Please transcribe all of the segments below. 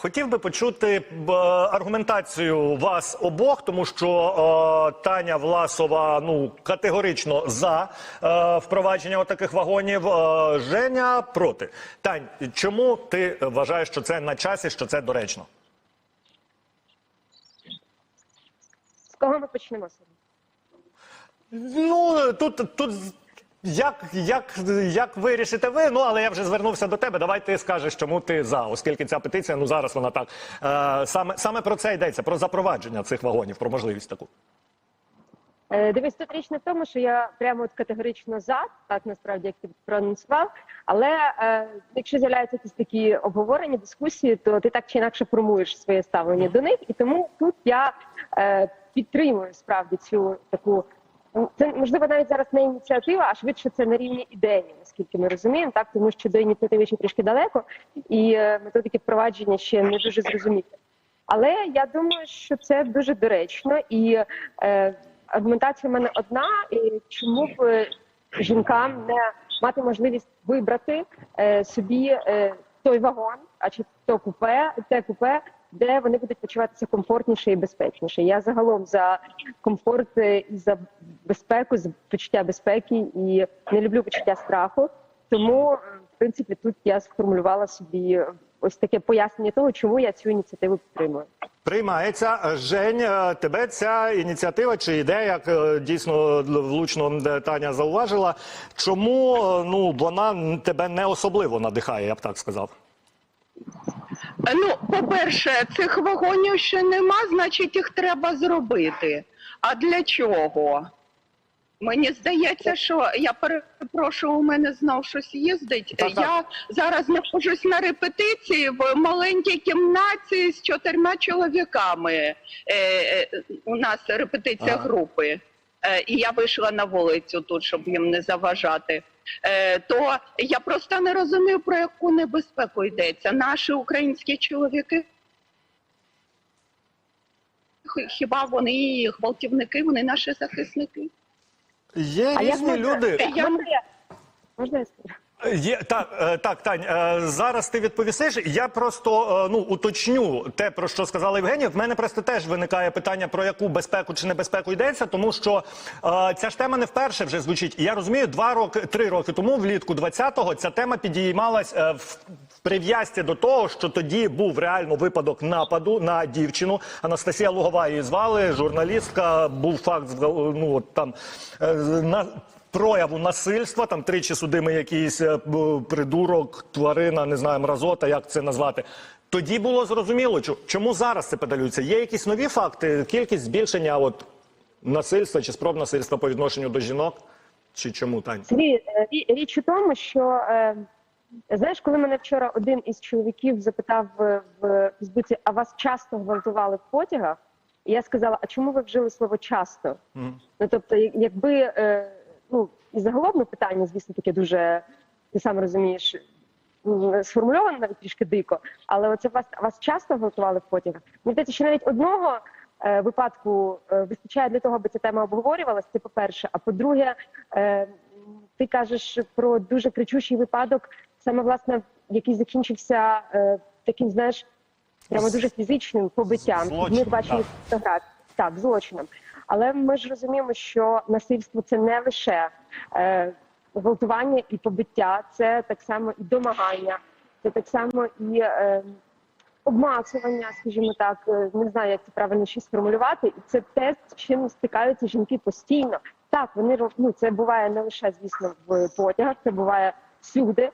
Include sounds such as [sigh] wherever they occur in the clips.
хотів би почути аргументацію вас обох, тому що е, Таня Власова ну категорично за е, впровадження таких вагонів. Е, Женя проти. Тань, чому ти вважаєш, що це на часі, що це доречно? З кого ми почнемо? Ну тут тут. Як, як, як вирішите ви? Ну але я вже звернувся до тебе. Давай ти скажеш, чому ти за, оскільки ця петиція, ну зараз вона так е, саме саме про це йдеться, про запровадження цих вагонів, про можливість таку. Е, Дивись, тут річ не в тому, що я прямо от категорично за, так насправді, як ти проанонсував. Але е, якщо з'являються якісь такі обговорення, дискусії, то ти так чи інакше формуєш своє ставлення до них. І тому тут я е, підтримую справді цю таку. Це можливо навіть зараз не ініціатива, а швидше це на рівні ідеї, наскільки ми розуміємо, так тому що до ініціативи ще трішки далеко, і е, методики впровадження ще не дуже зрозуміли. Але я думаю, що це дуже доречно, і е, аргументація в мене одна: і чому б е, жінкам не мати можливість вибрати е, собі е, той вагон, а чи то купе, те купе, де вони будуть почуватися комфортніше і безпечніше. Я загалом за комфорт е, і за безпеку, за почуття безпеки і не люблю почуття страху. Тому, е, в принципі, тут я сформулювала собі ось таке пояснення того, чому я цю ініціативу підтримую. Приймається Жень, е, тебе ця ініціатива чи ідея, як дійсно влучно Таня зауважила. Чому ну вона тебе не особливо надихає, я б так сказав. Ну, по-перше, цих вагонів ще нема, значить їх треба зробити. А для чого? Мені здається, що я перепрошую, у мене знов щось їздить. Так, так. Я зараз знаходжусь на репетиції в маленькій кімнаті з чотирма чоловіками. Е, е, у нас репетиція Ага. групи. Е, і я вийшла на вулицю тут, щоб їм не заважати. Е, то я просто не розумію, про яку небезпеку йдеться. Наші українські чоловіки. Хіба вони гвалтівники, вони наші захисники? Є А різні люди. Я? Можна я скажу? Є так, е, так, Тань. е, Зараз ти відповісиш. Я просто е, ну уточню те, про що сказала Євгенія. В мене просто теж виникає питання про яку безпеку чи небезпеку йдеться, тому що ця ж тема не вперше вже звучить. І я розумію, два роки, три роки тому, влітку 20-го, ця тема підіймалась в. Прив'язці до того, що тоді був реально випадок нападу на дівчину. Анастасія Лугова її звали, журналістка. Був факт ну там на прояву насильства, там тричі судимий якийсь е, придурок, тварина, не знаю, мразота, як це назвати. Тоді було зрозуміло, чому зараз це педалюється. Є якісь нові факти, кількість збільшення от, насильства чи спроб насильства по відношенню до жінок? Чи чому Тань? Е, річ у тому, що е, знаєш, коли мене вчора один із чоловіків запитав в, Фейсбуці, а вас часто гвалтували в потягах? І я сказала, а чому ви вжили слово часто? Мгм. Ну тобто, якби е, ну і загалом ну, питання, звісно, таке дуже ти сам розумієш. Сформульовано навіть трішки дико, але оце вас вас часто гвалтували в потягах. Мені здається, що навіть одного е, випадку е, вистачає для того, аби ця тема обговорювалася. Це по-перше. А по-друге, е, ти кажеш про дуже кричущий випадок, саме власне, який закінчився е, таким, знаєш, прямо дуже фізичним побиттям. Злочином, Ми бачили фотографії. Так, злочином. Але ми ж розуміємо, що насильство це не лише е, гвалтування і побиття, це так само і домагання, це так само і е, обмацування, скажімо так, е, не знаю, як це правильно ще сформулювати. І це те, з чим стикаються жінки постійно. Так, вони ну, це буває не лише, звісно, в потягах, це буває всюди.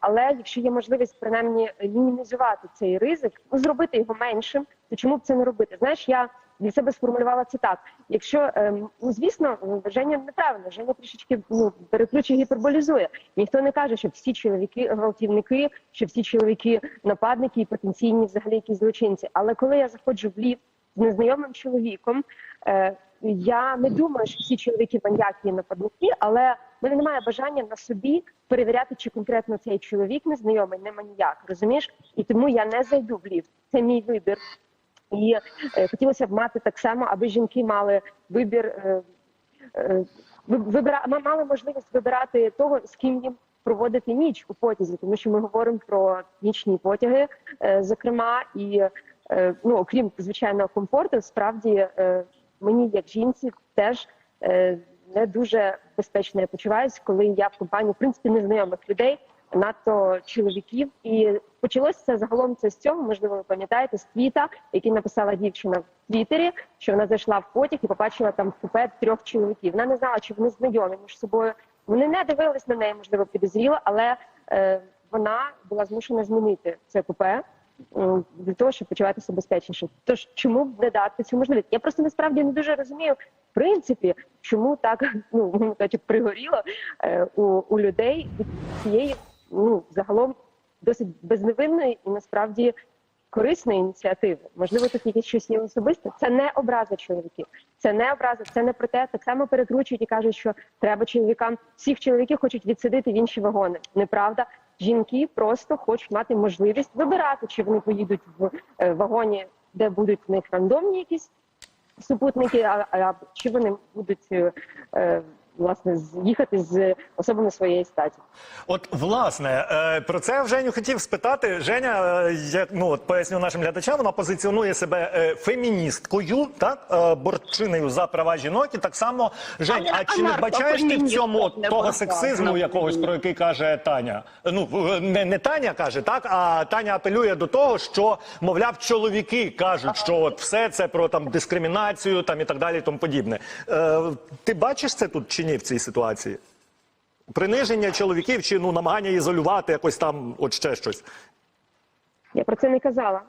Але якщо є можливість принаймні мінімізувати цей ризик, ну зробити його меншим, то чому б це не робити? Знаєш, я для себе сформулювала це так: якщо ем, ну звісно, Женя неправильно, Женя трішечки ну переключує гіперболізує. Ніхто не каже, що всі чоловіки гвалтівники, що всі чоловіки нападники і потенційні взагалі якісь злочинці. Але коли я заходжу в ліфт з незнайомим чоловіком, е, я не думаю, що всі чоловіки маньяки і нападники, але в мене немає бажання на собі перевіряти, чи конкретно цей чоловік незнайомий, не маніяк, розумієш? І тому я не зайду в ліфт. Це мій вибір. І е, хотілося б мати так само, аби жінки мали вибір, е, е, вибира, мали можливість вибирати того, з ким їм проводити ніч у потязі, тому що ми говоримо про нічні потяги, зокрема, і ну окрім звичайного комфорту, справді мені як жінці теж не дуже безпечно я почуваюся, коли я в компанії в принципі незнайомих людей, надто чоловіків. І почалося це загалом це з цього. Можливо, ви пам'ятаєте з твіта, який написала дівчина в Твіттері, що вона зайшла в потяг і побачила там в купе трьох чоловіків. Вона не знала, чи вони знайомі між собою. Вони не дивились на неї, можливо, підозріло, але е, вона була змушена змінити це купе для того, щоб почуватися безпечніше. Тож чому б не дати цю можливість? Я просто насправді не дуже розумію, в принципі, чому так [laughs] ну кажучи, пригоріло е, у, у людей від цієї ну загалом досить безневинної і насправді корисної ініціативи. Можливо, тут якесь щось є особисте. Це не образа чоловіків. Це не образа, це не про те. Так само перекручують і кажуть, що треба чоловікам. Всіх чоловіків хочуть відсадити в інші вагони. Неправда. Жінки просто хочуть мати можливість вибирати, чи вони поїдуть в е, вагоні, де будуть в них рандомні якісь супутники, а, а чи вони будуть е, е, власне з'їхати з особами своєї статі. От власне е, про це в Женю хотів спитати. Женя, е, як ну от поясню нашим глядачам, вона позиціонує себе е, феміністкою, так борчиною за права жінок. І так само Жень, Але а чи не вбачаєш ти в цьому от того борця, сексизму якогось, про який каже Таня? Ну не, не Таня каже, так а Таня апелює до того, що мовляв, чоловіки кажуть, що от все це про там дискримінацію, там і так далі, і тому подібне. Ти бачиш це тут чи ні в цій ситуації? Приниження чоловіків чи ну намагання ізолювати якось там, от ще щось. Я про це не казала.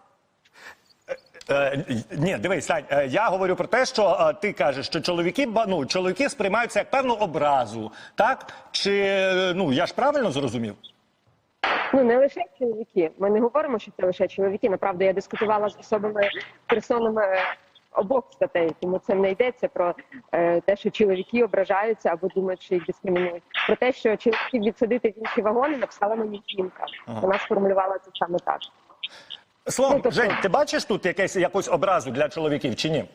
Е, ні, дивись, Сань, е, я говорю про те, що е, ти кажеш, що чоловіки ба- ну, чоловіки сприймаються як певну образу, так? Чи е, ну я ж правильно зрозумів? Ну не лише чоловіки. Ми не говоримо, що це лише чоловіки. Направду я дискутувала з особами персонами обох статей, тому це не йдеться про е, те, що чоловіки ображаються або думають, що їх дискримінують. Про те, що чоловіків відсадити в інші вагони, написала мені жінка. Вона сформулювала це саме так. Словом, Ну, тобто- Жень, ти бачиш тут якесь якусь образу для чоловіків чи ні?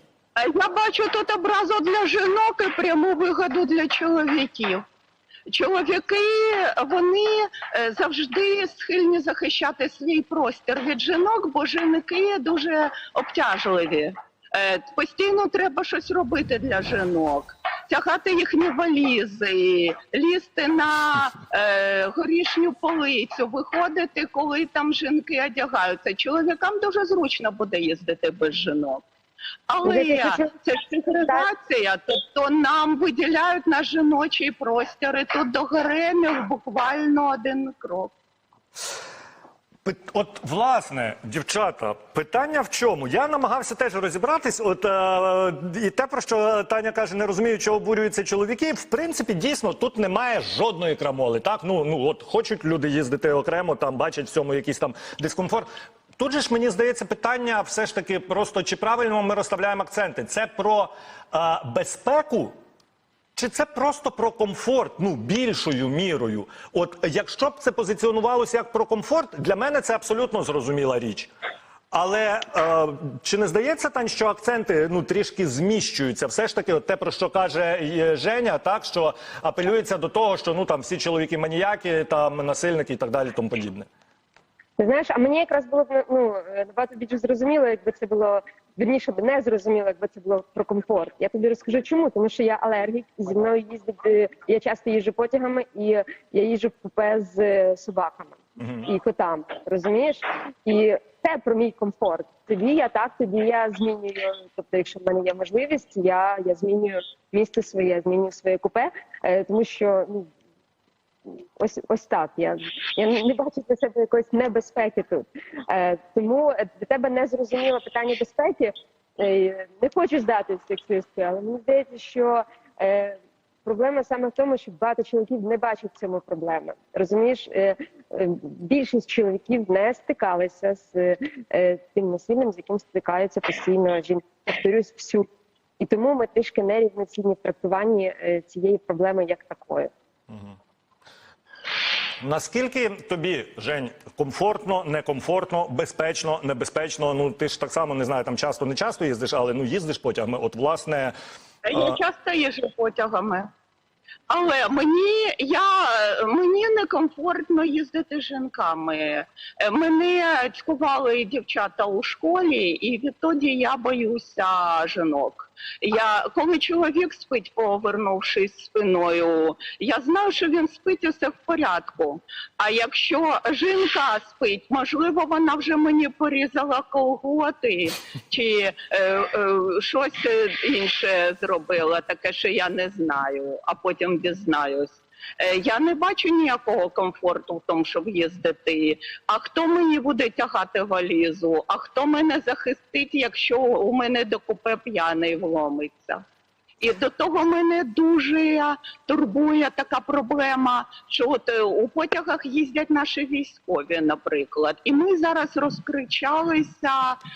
Я бачу тут образу для жінок і пряму вигоду для чоловіків. Чоловіки вони е, завжди схильні захищати свій простір від жінок, бо жінки дуже обтяжливі. Е, Постійно треба щось робити для жінок, тягати їхні валізи, лізти на е, горішню полицю, виходити, коли там жінки одягаються. Чоловікам дуже зручно буде їздити без жінок. Але це ж сегрегація, тобто нам виділяють наш жіночий простір, і тут до гаремів буквально один крок. От, власне, дівчата, питання в чому? Я намагався теж розібратись. От е, і те, про що Таня каже, не розумію, чого обурюються чоловіки. В принципі, дійсно, тут немає жодної крамоли. Так, ну ну от хочуть люди їздити окремо, там бачать в цьому якийсь там дискомфорт. Тут же ж мені здається питання, все ж таки, просто чи правильно ми розставляємо акценти. Це про е, безпеку чи це просто про комфорт, ну більшою мірою? От якщо б це позиціонувалося як про комфорт, для мене це абсолютно зрозуміла річ. Але е, чи не здається Тань, що акценти ну трішки зміщуються? Все ж таки, от те про що каже е, Женя, так що апелюється до того, що ну там всі чоловіки маніяки, там насильники і так далі, тому подібне. Ти знаєш, а мені якраз було б ну е, набагато більше зрозуміло, якби це було вірніше б не зрозуміло, якби це було про комфорт. Я тобі розкажу, чому тому, що я алергік, і зі мною їздить. е, Я часто їжджу потягами, і я їжджу в купе з е, собаками і котами. Розумієш? І це про мій комфорт. Тоді я так, тоді я змінюю. Тобто, якщо в мене є можливість, я, я змінюю місце своє, змінюю своє купе, е, тому що ну ось ось так. Я я не бачу для себе якоїсь небезпеки тут. Е, тому е, для тебе не зрозуміло питання безпеки. Е, не хочу здати сексистою, але мені здається, що е, проблема саме в тому, що багато чоловіків не бачать в цьому проблеми. Розумієш, е, е, більшість чоловіків не стикалися з е, тим насиллям, з яким стикаються постійно жінки. Повторюсь, всю. І тому ми трішки нерівноцінні в трактуванні е, цієї проблеми як такої. Наскільки тобі, Жень, комфортно, некомфортно, безпечно, небезпечно? Ну ти ж так само не знаю, там часто не часто їздиш, але ну їздиш потягами. От власне. Я часто їжджу потягами. Але мені я мені некомфортно їздити з жінками. Е, Мене цькували дівчата у школі, і відтоді я боюся жінок. Я коли чоловік спить, повернувшись спиною, я знаю, що він спить і все в порядку. А якщо жінка спить, можливо, вона вже мені порізала колготи чи е, е, щось інше зробила, таке, що я не знаю, а потім дізнаюсь. Е, Я не бачу ніякого комфорту в тому, щоб їздити. А хто мені буде тягати валізу? А хто мене захистить, якщо у мене до купе п'яний вломиться? І до того мене дуже турбує така проблема, що от е, у потягах їздять наші військові, наприклад, і ми зараз розкричалися,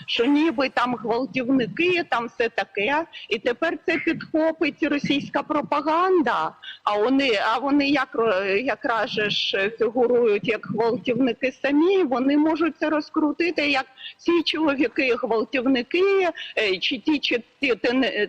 що ніби там гвалтівники, там все таке. І тепер це підхопить російська пропаганда. А вони, а вони як ро- якраз ж фігурують як гвалтівники самі. Вони можуть це розкрутити як ці чоловіки, гвалтівники, е, чи ті, чи ті,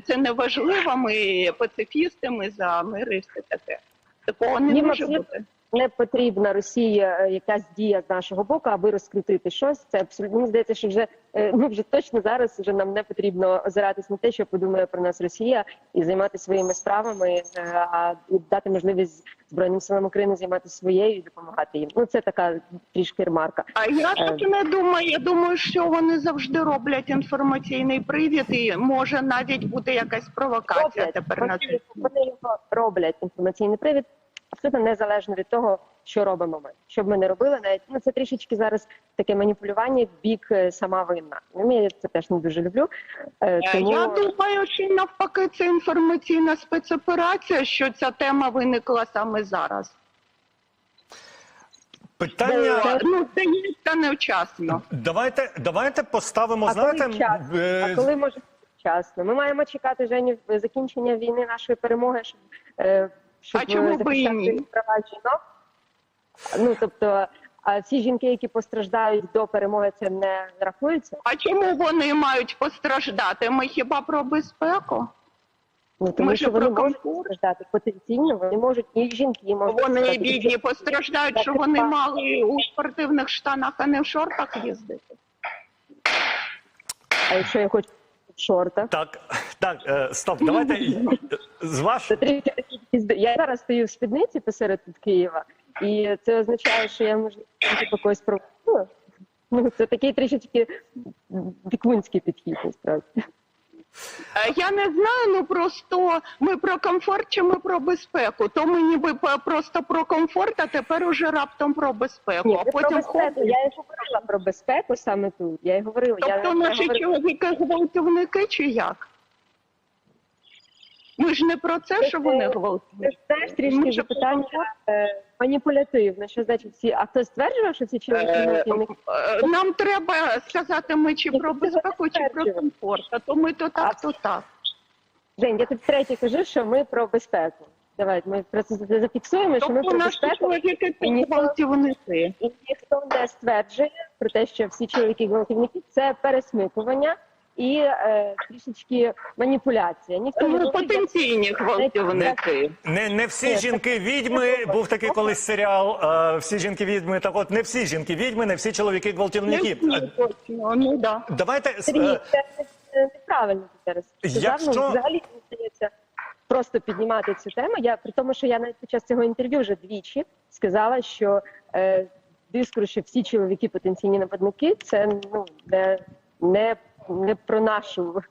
це не важливо. Ми пацифісти, ми за мир і все таке. Такого не Ні, може бути. Не потрібна Росії е, якась дія з нашого боку, аби розкрутити щось. Це абсолютно мені здається, що вже е, ну [laughs] вже точно зараз вже нам не потрібно озиратись на те, що подумає про нас Росія, і займатися своїми справами, е, а і дати можливість збройним силам України займатися своєю і допомагати їм. Ну це така трішки ремарка. А я так не думаю. Я думаю, що вони завжди роблять інформаційний привід, і може навіть буде якась провокація роблять, тепер на це. вони його роблять інформаційний привід. Абсолютно незалежно від того, що робимо ми. Що б ми не робили, навіть ну це трішечки зараз таке маніпулювання в бік е, сама винна. Ну, я це теж не дуже люблю. Е, Е, Тому Я думаю, що навпаки це інформаційна спецоперація, що ця тема виникла саме зараз. Питання. Бо, ну, здається, невчасно. Давайте, давайте поставимо, а знаєте, коли вчасно? е, А коли може бути вчасно? Ми маємо чекати Жені закінчення війни, нашої перемоги, щоб, е, щоб А чому би і ні? права жінок. Ну тобто, а всі жінки, які постраждають до перемоги, це не рахується. А чому вони мають постраждати? Ми хіба про безпеку? Ну тому Ми що вони про можуть комфорт. постраждати потенційно, вони можуть і жінки можуть Вони постраждати. бідні постраждають, що вони мали у спортивних штанах, а не в шортах їздити. А якщо я хочу в шортах, так, так, е, стоп, давайте [laughs] з ваш. Я зараз стою в спідниці посеред тут Києва, і це означає, що я можу типу, когось провокую. Ну це такий трішечки дикунський підхід насправді. Е, Я не знаю, ну просто ми про комфорт чи ми про безпеку. То ми ніби просто про комфорт, а тепер уже раптом про безпеку. Ні, а не про безпеку. Я і говорила про безпеку саме тут. Я і говорила. Тобто я наші говорила- чоловіки гвалтівники чи як? Ми ж не про це, що вони Це- гвалтівники. Це знаєш Ми трішки ж запитання е, маніпулятивне. Що значить всі? А хто стверджував, що ці чоловіки Е, гвалтівники? Е, Нам треба сказати, ми чи про безпеку, чи про комфорт. А то ми то так, то так. Жень, я тут третє кажу, що ми про безпеку. Давай, ми просто за- зафіксуємо, що ми Тобто про безпеку. і ніхто- І ніхто не стверджує про те, що всі чоловіки гвалтівники це пересмикування і е, трішечки маніпуляція. Ніхто не Ну, потенційні гвалтівники. Не, не всі жінки відьми. Був такий колись серіал. е, всі жінки відьми. Так от не всі жінки відьми, не всі чоловіки Не гвалтівники. всі, Е, точно, ну да. Давайте е, Сергій, це е, неправильно ти зараз сказав. Якщо- Ну, взагалі мені здається просто піднімати цю тему. Я при тому, що я навіть під час цього інтерв'ю вже двічі сказала, що е, дискурс, що всі чоловіки потенційні нападники, це ну не, не, не про нашу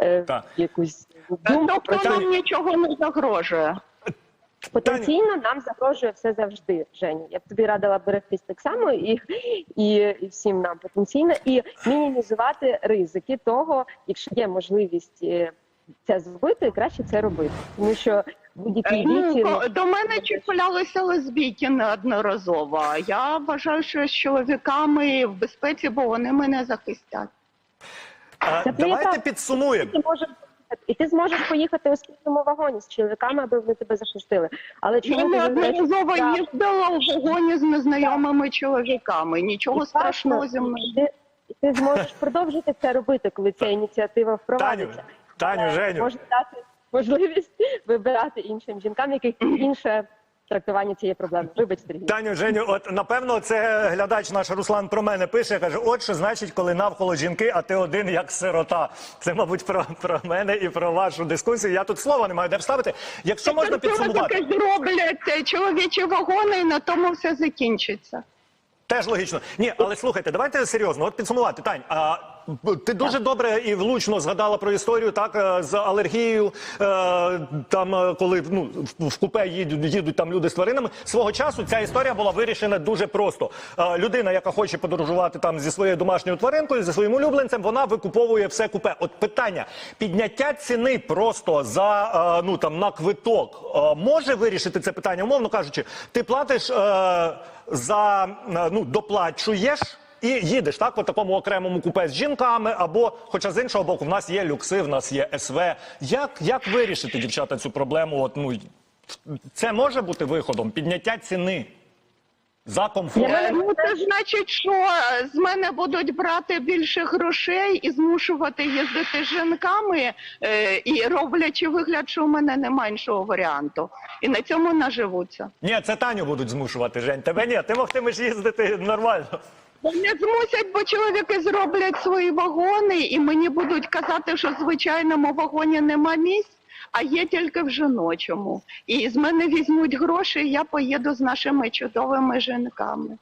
е, Так. якусь думку. Про Тобто це. нам нічого не загрожує. Потенційно нам загрожує все завжди, Женя. Я б тобі радила берегтись так само і, і, і всім нам потенційно, і мінімізувати ризики того, якщо є можливість е, це зробити, краще це робити. Тому що будь-які Е, Ну, до мене чіплялися лесбійки неодноразово. Я вважаю, що з чоловіками в безпеці, бо вони мене захистять. Давайте підсумуємо. ти можеш і ти зможеш поїхати у спільному вагоні з чоловіками, аби вони тебе захистили. Але чому ти неодноразово визначаєш- їздила у вагоні з незнайомими чоловіками. Нічого І страшного зі мною. ти, ти зможеш продовжити це робити, коли ця ініціатива впровадиться. Таню, Але Женю. Можна дати можливість вибирати іншим жінкам, яких інше трактування цієї проблеми. Вибач, Сергій. Таню, Женю, от напевно, це глядач наш Руслан про мене пише. Каже: от що значить, коли навколо жінки, а ти один як сирота. Це, мабуть, про, про мене і про вашу дискусію. Я тут слова не маю де вставити. Якщо можна Тобто підсумувати. таке зроблять е, чоловічі вагони, і на тому все закінчиться. Теж логічно. Ні, але слухайте, давайте серйозно. От підсумувати. Тань, а ти дуже добре і влучно згадала про історію, так е, з алергією. е, Там, е, коли ну в- купе їдуть, їдуть там люди з тваринами. Свого часу ця історія була вирішена дуже просто. Людина, яка хоче подорожувати там зі своєю домашньою тваринкою, зі своїм улюбленцем, вона викуповує все купе. От питання підняття ціни просто за ну там на квиток може вирішити це питання, умовно кажучи, ти платиш. за ну доплачуєш і їдеш так по такому окремому купе з жінками, або, хоча з іншого боку, в нас є люкси, в нас є СВ. Як, як вирішити, дівчата, цю проблему? От ну це може бути виходом підняття ціни за комфорт. Ну, це значить, що з мене будуть брати більше грошей і змушувати їздити з жінками, е, і роблячи вигляд, що у мене немає іншого варіанту. І на цьому наживуться. Ні, це Таню будуть змушувати. Жень. Тебе ні, ти могтимеш їздити нормально. Мене змусять, бо чоловіки зроблять свої вагони, і мені будуть казати, що в звичайному вагоні нема місць, а є тільки в жіночому. І з мене візьмуть гроші, і я поїду з нашими чудовими жінками.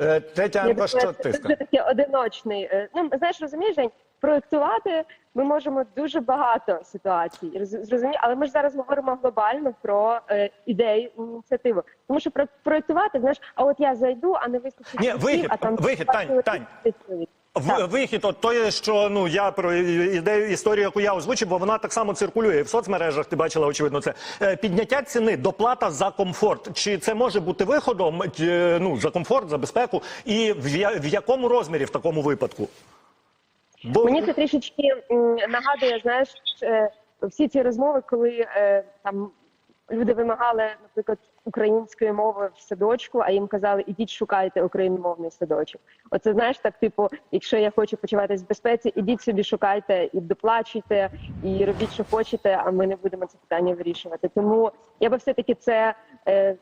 Е, Тетянко, що ти Це такий одиночний. е, Ну знаєш, розумієш, Жень, проєктувати ми можемо дуже багато ситуацій. роз- Зрозумі, але ми ж зараз говоримо глобально про е, ідею ініціативу. Тому що про проєктувати, знаєш, а от я зайду, а не вистачить. Ні, вихід, а там вихід, Тань, Тань. В, вихід, от то, що ну я про ідею історію, яку я озвучив, бо вона так само циркулює в соцмережах. Ти бачила, очевидно, це Е, підняття ціни, доплата за комфорт. Чи це може бути виходом? Е, Ну за комфорт, за безпеку, і в, в якому розмірі в такому випадку? Бо Мені це трішечки нагадує, знаєш, е, всі ці розмови, коли е, там люди вимагали, наприклад, української мови в садочку, а їм казали, ідіть шукайте україномовний садочок. Оце знаєш, так, типу, якщо я хочу почуватися в безпеці, ідіть собі шукайте і доплачуйте, і робіть, що хочете, а ми не будемо це питання вирішувати. Тому я би все таки це. Е,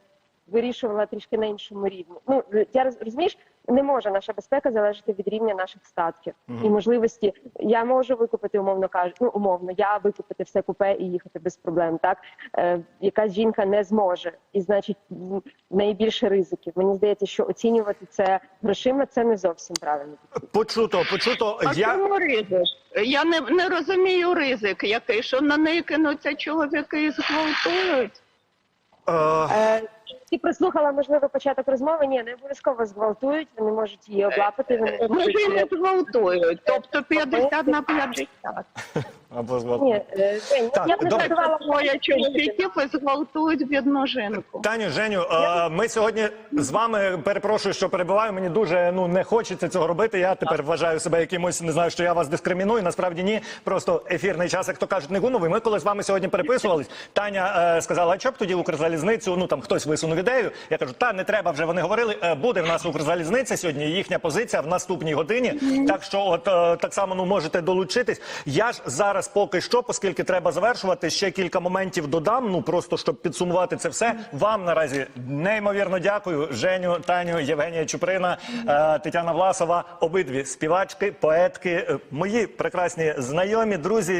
Вирішувала трішки на іншому рівні. Ну я роз- розумієш, не може наша безпека залежати від рівня наших статків і можливості. Я можу викупити, умовно кажучи, ну умовно, я викупити все купе і їхати без проблем. Так е, якась жінка не зможе, і значить найбільше ризиків. Мені здається, що оцінювати це грошима це не зовсім правильно. почуто, почуто. А Я чому ризик? Я не, не розумію ризик, який, що на неї кинуться чоловіки і зґвалтують. Е, ти прослухала можливо початок розмови. Ні, не обов'язково зґвалтують. Вони можуть її облапати. Вони можуть не зґвалтують, тобто 50 на 50. або е, Жень, Так, я б не добре. називала Двоє чоловіків і зґвалтують бідну жінку. Таню, Женю, е, ми сьогодні з вами перепрошую, що перебуваю. Мені дуже ну не хочеться цього робити. Я тепер вважаю себе якимось, не знаю, що я вас дискриміную. Насправді ні. Просто ефірний час, як то кажуть, не гумовий. Ми коли з вами сьогодні переписувались, Таня е, сказала, а що б тоді Укрзалізницю? Ну там хтось висунув ідею. Я кажу, та не треба вже. Вони говорили. Е, буде в нас Укрзалізниця сьогодні. Їхня позиція в наступній годині. Так що, от е, так само ну можете долучитись. Я ж зараз поки що, оскільки треба завершувати, ще кілька моментів додам. Ну просто щоб підсумувати це все. Вам наразі неймовірно дякую. Женю, Таню, Євгенія Чуприна, е, Тетяна Власова, обидві співачки, поетки, мої прекрасні знайомі, друзі.